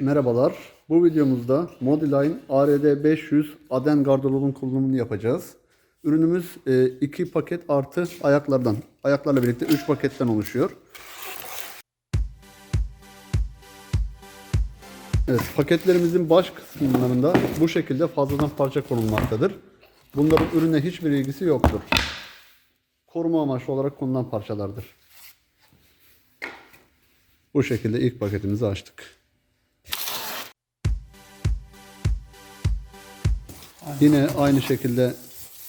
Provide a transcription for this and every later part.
Merhabalar. Bu videomuzda Modiline ARD 500 Aden gardırobun kullanımını yapacağız. Ürünümüz 2 paket artı ayaklardan. Ayaklarla birlikte 3 paketten oluşuyor. Evet, paketlerimizin baş kısımlarında bu şekilde fazladan parça konulmaktadır. Bunların ürüne hiçbir ilgisi yoktur. Koruma amaçlı olarak konulan parçalardır. Bu şekilde ilk paketimizi açtık. Yine aynı şekilde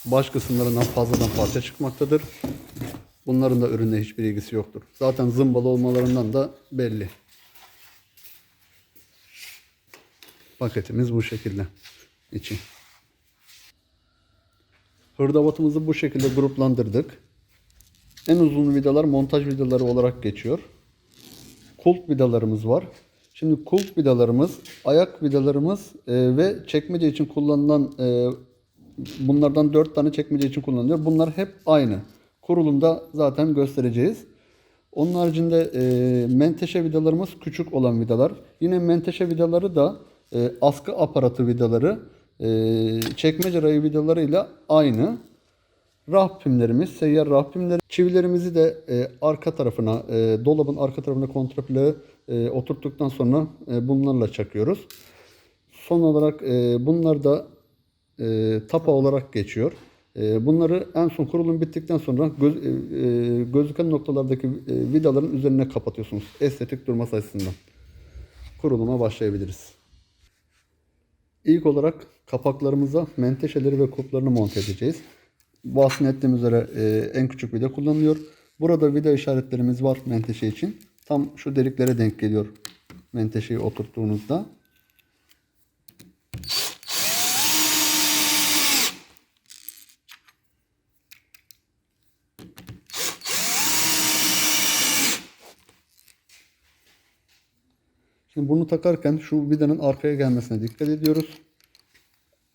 baş kısımlarından fazladan parça çıkmaktadır. Bunların da ürünle hiçbir ilgisi yoktur. Zaten zımbalı olmalarından da belli. Paketimiz bu şekilde içi. Hırdavatımızı bu şekilde gruplandırdık. En uzun vidalar montaj vidaları olarak geçiyor. Kulp vidalarımız var. Şimdi kulp vidalarımız, ayak vidalarımız e, ve çekmece için kullanılan e, bunlardan 4 tane çekmece için kullanılıyor. Bunlar hep aynı. Kurulumda zaten göstereceğiz. Onun haricinde e, menteşe vidalarımız küçük olan vidalar. Yine menteşe vidaları da e, askı aparatı vidaları, e, çekmece rayı vidalarıyla aynı. Raf pimlerimiz, seyyar pimleri. Çivilerimizi de e, arka tarafına, e, dolabın arka tarafına kontraplağı e, oturttuktan sonra e, bunlarla çakıyoruz. Son olarak e, bunlar da e, tapa olarak geçiyor. E, bunları en son kurulum bittikten sonra göz, e, e, gözüken noktalardaki e, vidaların üzerine kapatıyorsunuz. Estetik durması açısından. Kuruluma başlayabiliriz. İlk olarak kapaklarımıza menteşeleri ve kuplarını monte edeceğiz. Bahsettiğim üzere e, en küçük vida kullanılıyor. Burada vida işaretlerimiz var menteşe için. Tam şu deliklere denk geliyor menteşeyi oturttuğunuzda. Şimdi bunu takarken şu vidanın arkaya gelmesine dikkat ediyoruz.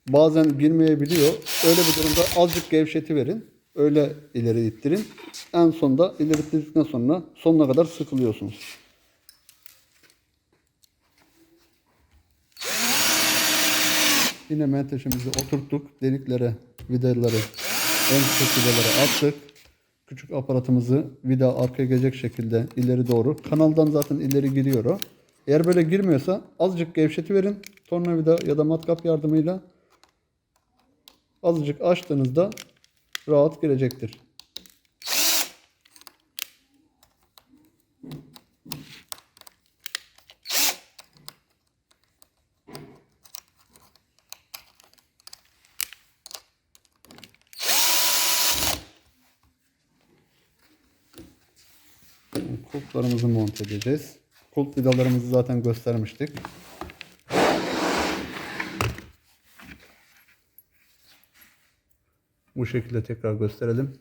Bazen girmeyebiliyor. Öyle bir durumda azıcık gevşeti verin. Öyle ileri ittirin. En sonda ileri ittirdikten sonra sonuna kadar sıkılıyorsunuz. Yine menteşemizi oturttuk. Deliklere vidaları en küçük vidalara attık. Küçük aparatımızı vida arkaya gelecek şekilde ileri doğru. Kanaldan zaten ileri giriyor o. Eğer böyle girmiyorsa azıcık gevşeti verin. Tornavida ya da matkap yardımıyla azıcık açtığınızda rahat girecektir. Kulplarımızı monte edeceğiz. Kulp vidalarımızı zaten göstermiştik. Bu şekilde tekrar gösterelim.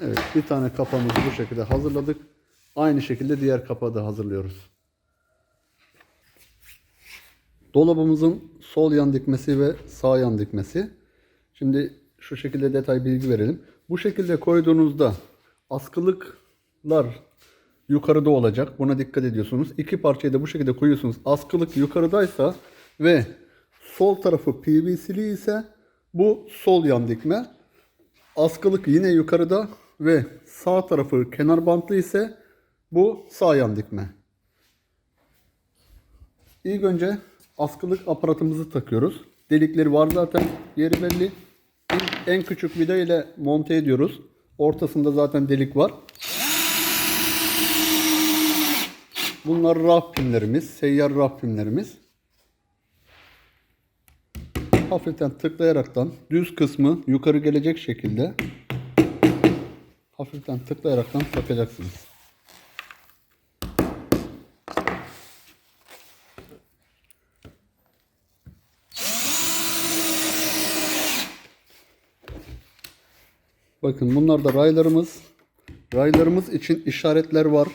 Evet, bir tane kapağımızı bu şekilde hazırladık. Aynı şekilde diğer kapağı da hazırlıyoruz. Dolabımızın sol yan dikmesi ve sağ yan dikmesi. Şimdi şu şekilde detay bilgi verelim. Bu şekilde koyduğunuzda askılıklar yukarıda olacak. Buna dikkat ediyorsunuz. İki parçayı da bu şekilde koyuyorsunuz. Askılık yukarıdaysa ve sol tarafı PVC'li ise bu sol yan dikme. Askılık yine yukarıda ve sağ tarafı kenar bantlı ise bu sağ yan dikme. İlk önce askılık aparatımızı takıyoruz. Delikleri var zaten. Yeri belli. En küçük vida ile monte ediyoruz. Ortasında zaten delik var. Bunlar raf pimlerimiz. Seyyar raf pimlerimiz. Hafiften tıklayaraktan düz kısmı yukarı gelecek şekilde hafiften tıklayaraktan takacaksınız. Bakın bunlar da raylarımız. Raylarımız için işaretler var.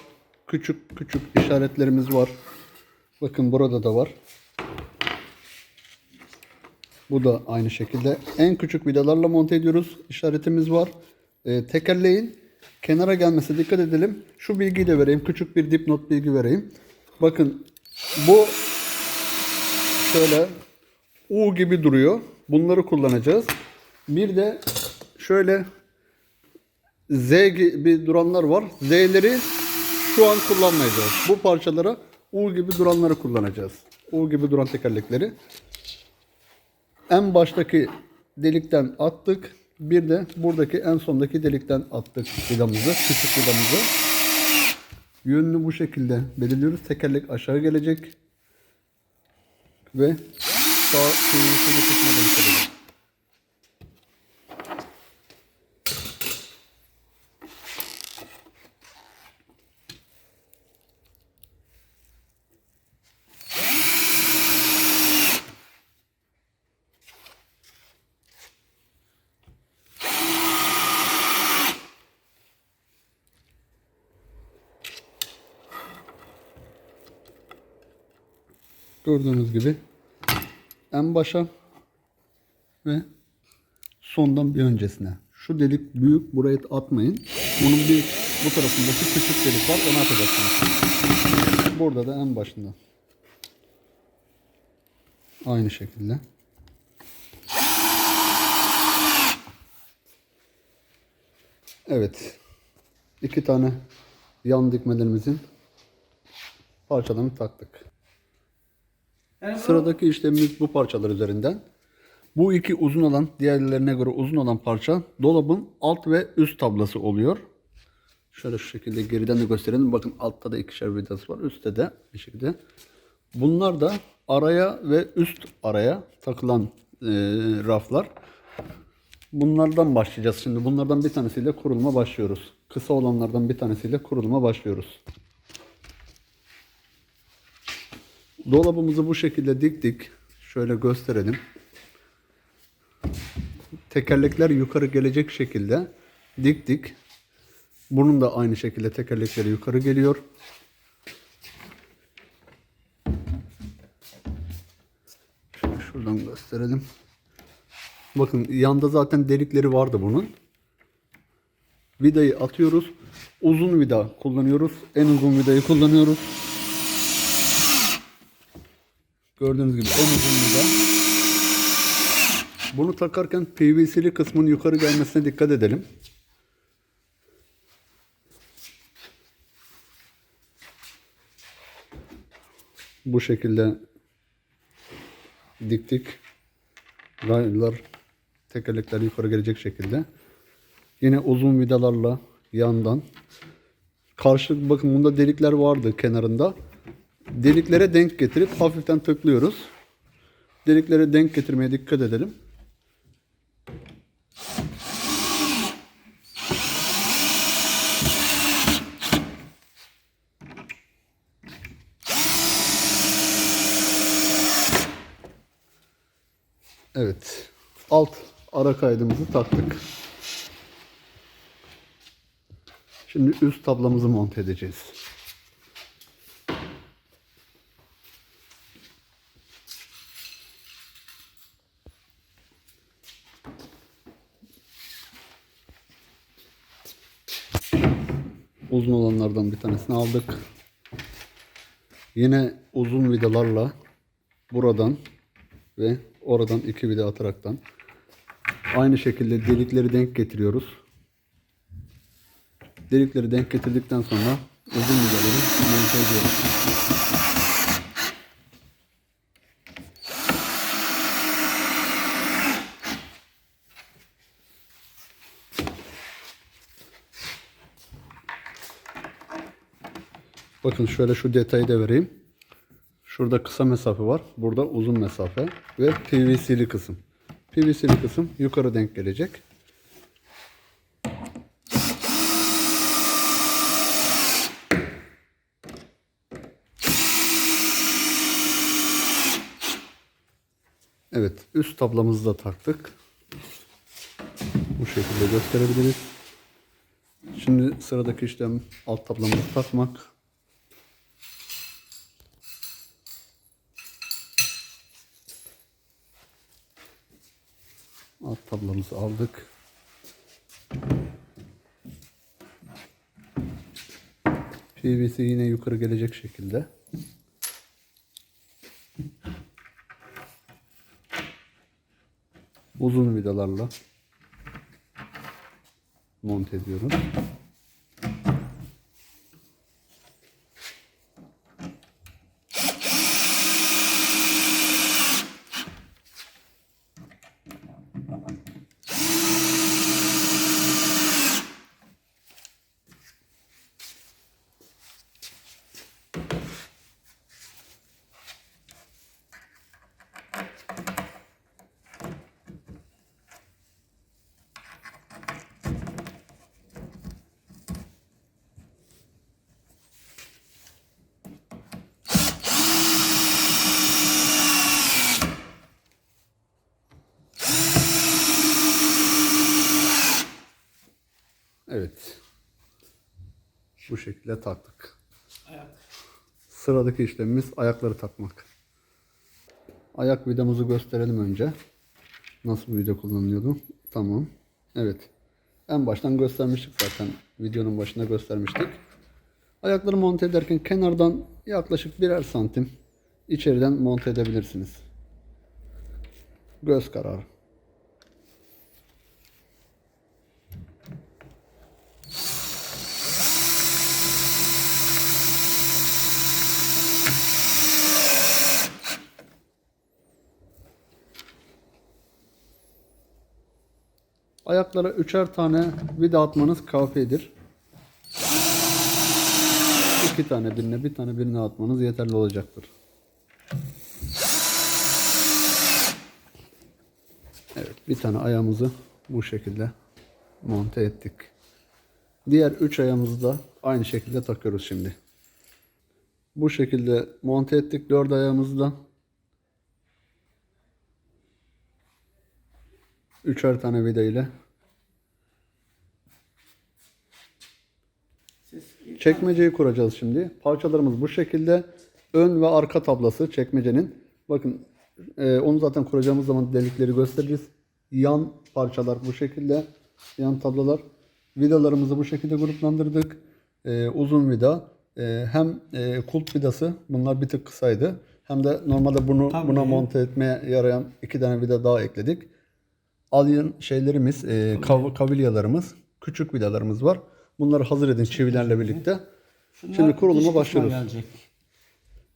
Küçük küçük işaretlerimiz var. Bakın burada da var. Bu da aynı şekilde. En küçük vidalarla monte ediyoruz. İşaretimiz var. Ee, tekerleğin kenara gelmesine dikkat edelim. Şu bilgiyi de vereyim. Küçük bir dipnot bilgi vereyim. Bakın bu şöyle U gibi duruyor. Bunları kullanacağız. Bir de şöyle Z gibi duranlar var. Z'leri şu an kullanmayacağız. Bu parçalara U gibi duranları kullanacağız. U gibi duran tekerlekleri. En baştaki delikten attık. Bir de buradaki en sondaki delikten attık vidamızı, küçük vidamızı. Yönünü bu şekilde belirliyoruz. Tekerlek aşağı gelecek. Ve sağ tutmadan dikkat edin. Gördüğünüz gibi en başa ve sondan bir öncesine. Şu delik büyük buraya atmayın. Bunun bir bu tarafındaki küçük delik var onu atacaksınız. Burada da en başında. Aynı şekilde. Evet. iki tane yan dikmelerimizin parçalarını taktık. Sıradaki işlemimiz bu parçalar üzerinden. Bu iki uzun olan, diğerlerine göre uzun olan parça dolabın alt ve üst tablası oluyor. Şöyle şu şekilde geriden de gösterelim. Bakın altta da ikişer vidası var. Üstte de bir şekilde. Bunlar da araya ve üst araya takılan e, raflar. Bunlardan başlayacağız şimdi. Bunlardan bir tanesiyle kuruluma başlıyoruz. Kısa olanlardan bir tanesiyle kuruluma başlıyoruz. Dolabımızı bu şekilde diktik. Şöyle gösterelim. Tekerlekler yukarı gelecek şekilde diktik. Bunun da aynı şekilde tekerlekleri yukarı geliyor. Şöyle şuradan gösterelim. Bakın yanda zaten delikleri vardı bunun. Vidayı atıyoruz. Uzun vida kullanıyoruz. En uzun vidayı kullanıyoruz. Gördüğünüz gibi vida. Bunu takarken PVC'li kısmın yukarı gelmesine dikkat edelim. Bu şekilde diktik. Raylar, tekerlekler yukarı gelecek şekilde. Yine uzun vidalarla yandan. Karşı bakın bunda delikler vardı kenarında. Deliklere denk getirip hafiften tıklıyoruz. Deliklere denk getirmeye dikkat edelim. Evet. Alt ara kaydımızı taktık. Şimdi üst tablamızı monte edeceğiz. Uzun olanlardan bir tanesini aldık. Yine uzun vidalarla buradan ve oradan iki vida ataraktan aynı şekilde delikleri denk getiriyoruz. Delikleri denk getirdikten sonra uzun vidaları monte ediyoruz. Bakın şöyle şu detayı da vereyim. Şurada kısa mesafe var. Burada uzun mesafe ve PVC'li kısım. PVC'li kısım yukarı denk gelecek. Evet, üst tablamızı da taktık. Bu şekilde gösterebiliriz. Şimdi sıradaki işlem alt tablamızı takmak. Alt tablamızı aldık. PVC yine yukarı gelecek şekilde. Uzun vidalarla monte ediyoruz. Evet. Bu şekilde taktık. Sıradaki işlemimiz ayakları takmak. Ayak vidamızı gösterelim önce. Nasıl bir vida kullanılıyordu? Tamam. Evet. En baştan göstermiştik zaten. Videonun başında göstermiştik. Ayakları monte ederken kenardan yaklaşık birer santim içeriden monte edebilirsiniz. Göz kararı. Ayaklara üçer tane vida atmanız kafidir. İki tane birine, bir tane birine atmanız yeterli olacaktır. Evet, bir tane ayağımızı bu şekilde monte ettik. Diğer üç ayağımızı da aynı şekilde takıyoruz şimdi. Bu şekilde monte ettik dört ayağımızı da. Üçer tane vida ile Çekmeceyi kuracağız şimdi. Parçalarımız bu şekilde. Ön ve arka tablası çekmecenin. Bakın e, onu zaten kuracağımız zaman delikleri göstereceğiz. Yan parçalar bu şekilde. Yan tablalar. Vidalarımızı bu şekilde gruplandırdık. E, uzun vida. E, hem e, kulp vidası. Bunlar bir tık kısaydı. Hem de normalde bunu Tabii. buna monte etmeye yarayan iki tane vida daha ekledik. Alien şeylerimiz, e, kav- kavilyalarımız, küçük vidalarımız var. Bunları hazır edin çivilerle birlikte. Şunlar Şimdi kuruluma başlıyoruz. Gelecek.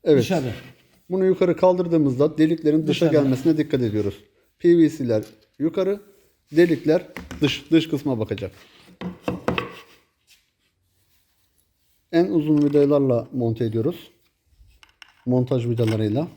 Evet. Dışarı. Bunu yukarı kaldırdığımızda deliklerin dışa Dışarı. gelmesine dikkat ediyoruz. PVC'ler yukarı, delikler dış dış kısma bakacak. En uzun vidalarla monte ediyoruz. Montaj vidalarıyla.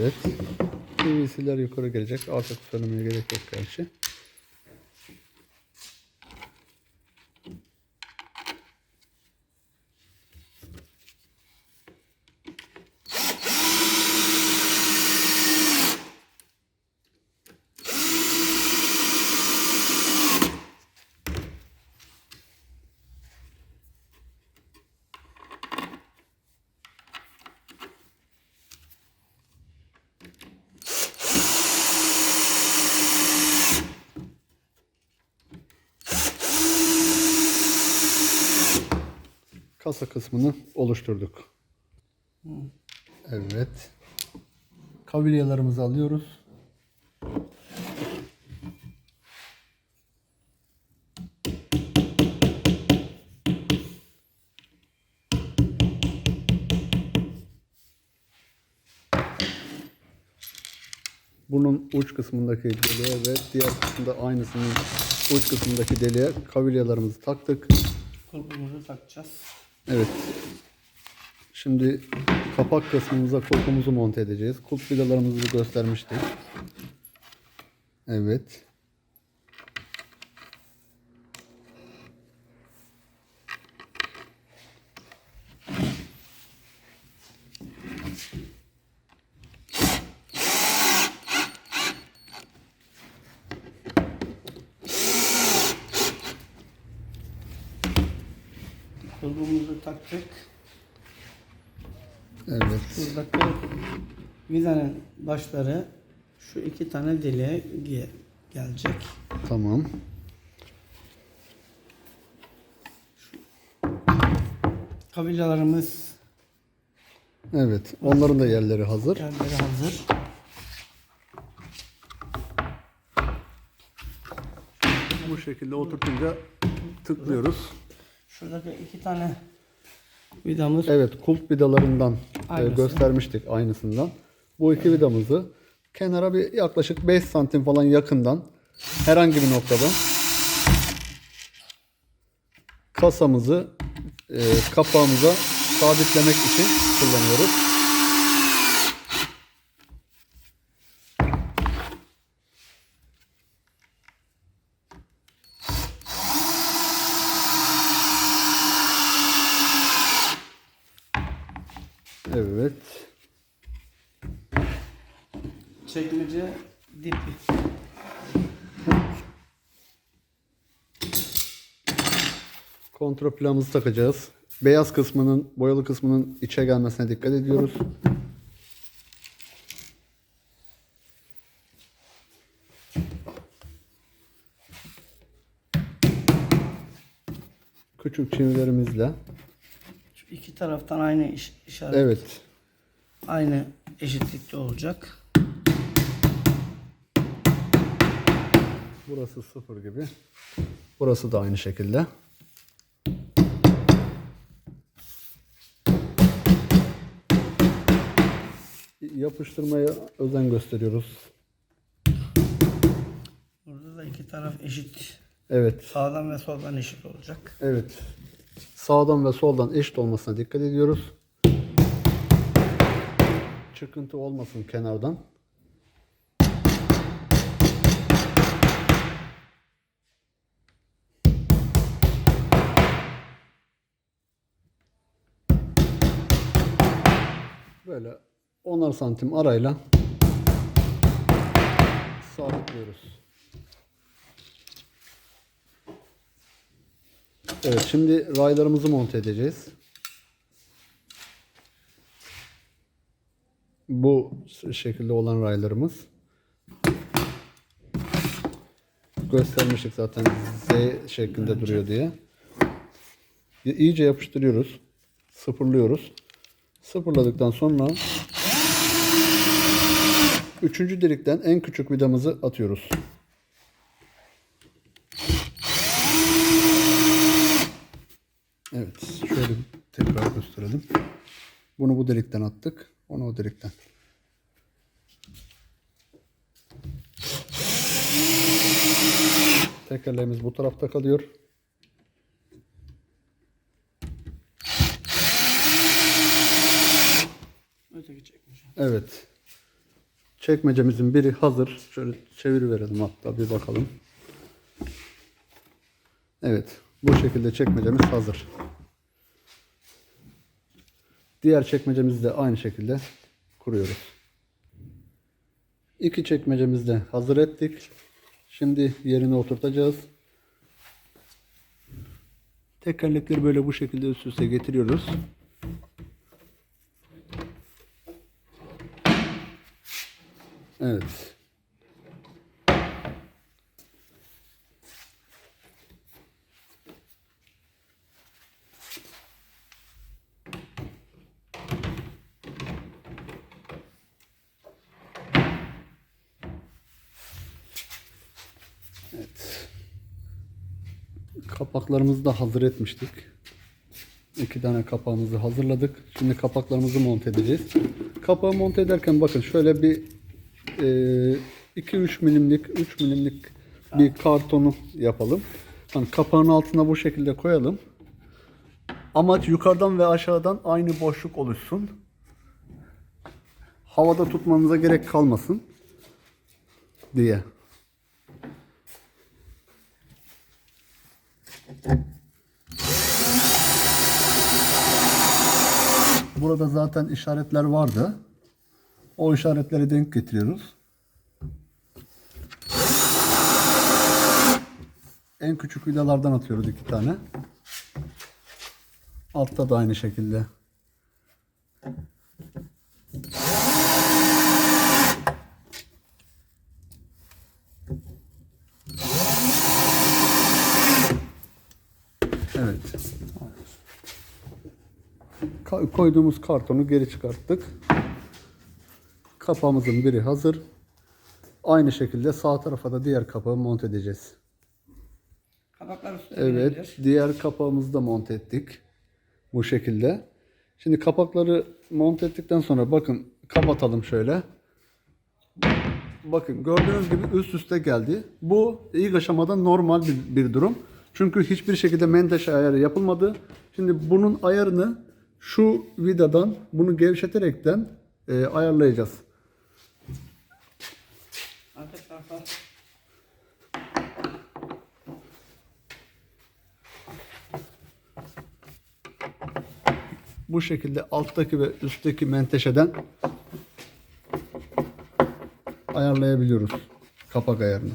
Evet. PVC'ler yukarı gelecek. Artık söylemeye gerek yok gerçi. kasa kısmını oluşturduk. Evet. Kavilyalarımızı alıyoruz. Bunun uç kısmındaki deliğe ve diğer kısımda aynısının uç kısmındaki deliğe kavilyalarımızı taktık. Kurgumuzu takacağız. Evet. Şimdi kapak kısmımıza kulpumuzu monte edeceğiz. Kulp vidalarımızı göstermiştik. Evet. Kulpumuzu taktık. Evet. Buradaki vidanın başları şu iki tane deliğe ge- gelecek. Tamam. Kabilyalarımız Evet. Onların da yerleri hazır. yerleri hazır. Bu şekilde oturtunca tıklıyoruz. Şuradaki iki tane vidamız Evet, kulp vidalarından e, Aynısı. göstermiştik aynısından. Bu iki vidamızı kenara bir yaklaşık 5 santim falan yakından herhangi bir noktadan kasamızı e, kapağımıza sabitlemek için kullanıyoruz. Evet. Çekmece dipi. Kontrol planımızı takacağız. Beyaz kısmının, boyalı kısmının içe gelmesine dikkat ediyoruz. Küçük çivilerimizle. Şu iki taraftan aynı iş, işaret, Evet. aynı eşitlikte olacak. Burası sıfır gibi. Burası da aynı şekilde. Yapıştırmaya özen gösteriyoruz. Burada da iki taraf eşit. Evet. Sağdan ve soldan eşit olacak. Evet. Sağdan ve soldan eşit olmasına dikkat ediyoruz. Çıkıntı olmasın kenardan. Böyle 10'ar santim arayla sabitliyoruz. Evet şimdi raylarımızı monte edeceğiz. Bu şekilde olan raylarımız. Göstermiştik zaten Z şeklinde duruyor diye. İyice yapıştırıyoruz. Sıfırlıyoruz. Sıfırladıktan sonra üçüncü delikten en küçük vidamızı atıyoruz. Evet. Şöyle tekrar gösterelim. Bunu bu delikten attık. Onu o delikten. Tekerleğimiz bu tarafta kalıyor. Evet. Çekmecemizin biri hazır. Şöyle çevir verelim hatta bir bakalım. Evet. Bu şekilde çekmecemiz hazır. Diğer çekmecemizi de aynı şekilde kuruyoruz. İki çekmecemizi de hazır ettik. Şimdi yerine oturtacağız. Tekerlekleri böyle bu şekilde üst üste getiriyoruz. Evet. Evet. Kapaklarımızı da hazır etmiştik. İki tane kapağımızı hazırladık. Şimdi kapaklarımızı monte edeceğiz. Kapağı monte ederken bakın şöyle bir 2-3 milimlik, 3 milimlik bir kartonu yapalım. Hani kapağın altına bu şekilde koyalım. Amaç yukarıdan ve aşağıdan aynı boşluk oluşsun. Havada tutmanıza gerek kalmasın diye. Burada zaten işaretler vardı. O işaretleri denk getiriyoruz. En küçük vidalardan atıyoruz iki tane. Altta da aynı şekilde. Evet. Koyduğumuz kartonu geri çıkarttık. Kapağımızın biri hazır. Aynı şekilde sağ tarafa da diğer kapağı monte edeceğiz. Kapaklar üstüne Evet, gelebilir. diğer kapağımızı da monte ettik. Bu şekilde. Şimdi kapakları monte ettikten sonra bakın kapatalım şöyle. Bakın gördüğünüz gibi üst üste geldi. Bu ilk aşamada normal bir, bir durum. Çünkü hiçbir şekilde menteşe ayarı yapılmadı. Şimdi bunun ayarını şu vidadan bunu gevşeterekten e, ayarlayacağız. Arka tarafa bu şekilde alttaki ve üstteki menteşeden ayarlayabiliyoruz kapak ayarını.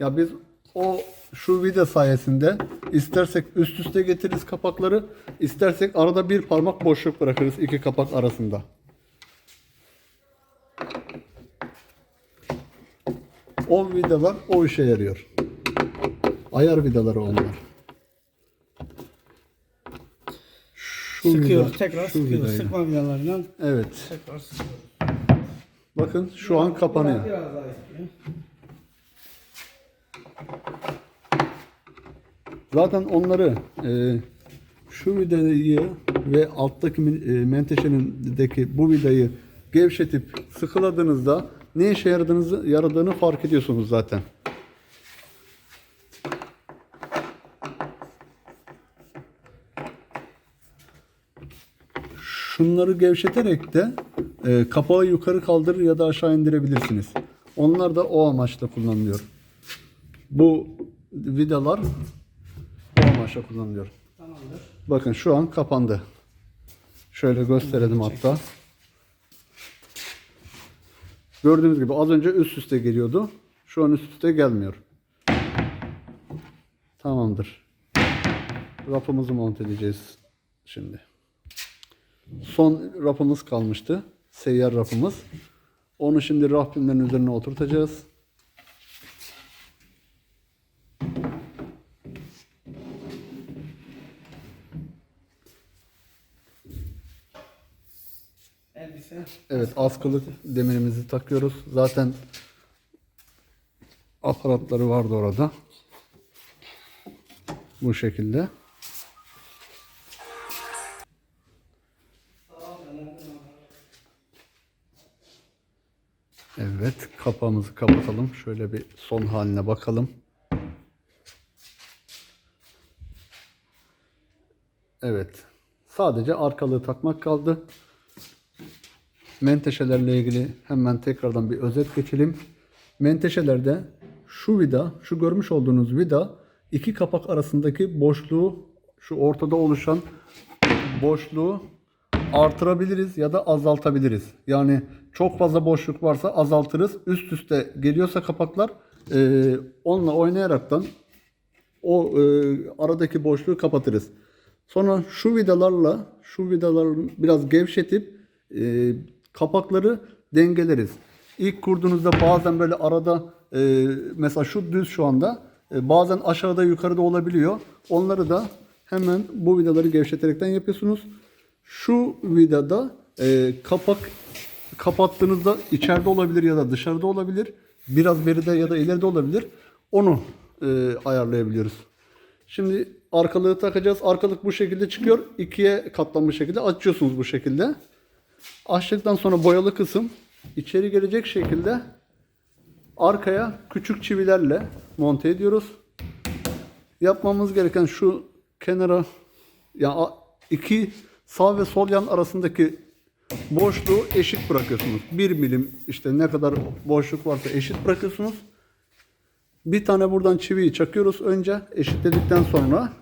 Ya biz o şu vida sayesinde istersek üst üste getiririz kapakları, istersek arada bir parmak boşluk bırakırız iki kapak arasında. O vidalar o işe yarıyor. Ayar vidaları onlar. Şu sıkıyoruz. vida- tekrar şu sıkıyoruz. vidayı. Sıkma vidalarıyla Evet. tekrar sıkıyoruz. Bakın şu an kapanıyor. Biraz daha istiyor. Zaten onları e, şu vidayı ve alttaki e, menteşenindeki bu vidayı gevşetip sıkıladığınızda ne işe yaradığınızı yaradığını fark ediyorsunuz zaten. Şunları gevşeterek de e, kapağı yukarı kaldırır ya da aşağı indirebilirsiniz. Onlar da o amaçla kullanılıyor. Bu vidalar o amaçla kullanılıyor. Tamamdır. Bakın şu an kapandı. Şöyle gösterelim hatta. Gördüğünüz gibi az önce üst üste geliyordu. Şu an üst üste gelmiyor. Tamamdır. Rafımızı monte edeceğiz şimdi. Son rafımız kalmıştı. Seyyar rafımız. Onu şimdi raf pimlerin üzerine oturtacağız. Elbise. Evet askılık demirimizi takıyoruz. Zaten aparatları vardı orada. Bu şekilde. Evet kapağımızı kapatalım. Şöyle bir son haline bakalım. Evet. Sadece arkalığı takmak kaldı. Menteşelerle ilgili hemen tekrardan bir özet geçelim. Menteşelerde şu vida, şu görmüş olduğunuz vida iki kapak arasındaki boşluğu, şu ortada oluşan boşluğu artırabiliriz ya da azaltabiliriz. Yani çok fazla boşluk varsa azaltırız. Üst üste geliyorsa kapaklar e, onunla oynayaraktan o e, aradaki boşluğu kapatırız. Sonra şu vidalarla şu vidaları biraz gevşetip e, kapakları dengeleriz. İlk kurduğunuzda bazen böyle arada e, mesela şu düz şu anda e, bazen aşağıda yukarıda olabiliyor. Onları da hemen bu vidaları gevşeterekten yapıyorsunuz. Şu vidada e, kapak kapattığınızda içeride olabilir ya da dışarıda olabilir. Biraz beride ya da ileride olabilir. Onu e, ayarlayabiliyoruz. Şimdi arkalığı takacağız. Arkalık bu şekilde çıkıyor. İkiye katlanmış şekilde açıyorsunuz bu şekilde. Açtıktan sonra boyalı kısım içeri gelecek şekilde arkaya küçük çivilerle monte ediyoruz. Yapmamız gereken şu kenara ya iki sağ ve sol yan arasındaki boşluğu eşit bırakıyorsunuz. 1 milim işte ne kadar boşluk varsa eşit bırakıyorsunuz. Bir tane buradan çiviyi çakıyoruz önce eşitledikten sonra.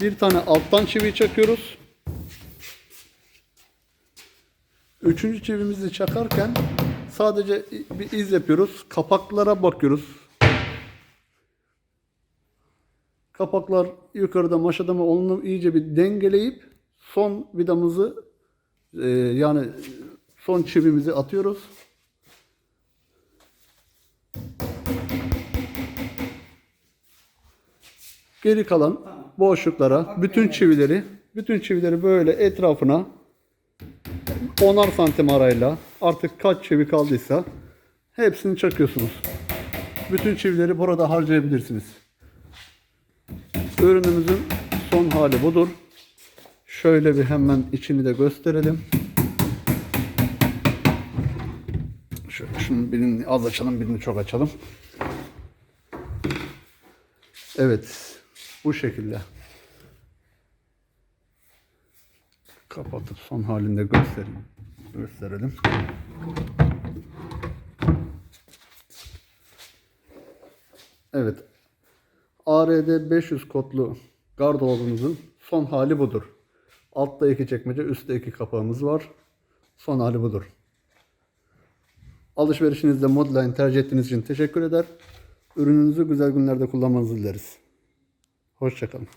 Bir tane alttan çiviyi çakıyoruz. Üçüncü çivimizi çakarken sadece bir iz yapıyoruz. Kapaklara bakıyoruz. Kapaklar yukarıda maşada mı onu iyice bir dengeleyip son vidamızı e, yani son çivimizi atıyoruz. Geri kalan boşluklara bütün çivileri bütün çivileri böyle etrafına 10'ar santim arayla artık kaç çivi kaldıysa hepsini çakıyorsunuz. Bütün çivileri burada harcayabilirsiniz. Ürünümüzün son hali budur. Şöyle bir hemen içini de gösterelim. Şöyle şunun birini az açalım, birini çok açalım. Evet, bu şekilde. Kapatıp son halinde gösterelim. Gösterelim. Evet. ARD 500 kodlu gardırobumuzun son hali budur. Altta iki çekmece, üstte iki kapağımız var. Son hali budur. Alışverişinizde Modline tercih ettiğiniz için teşekkür eder. Ürününüzü güzel günlerde kullanmanızı dileriz. Hoşçakalın.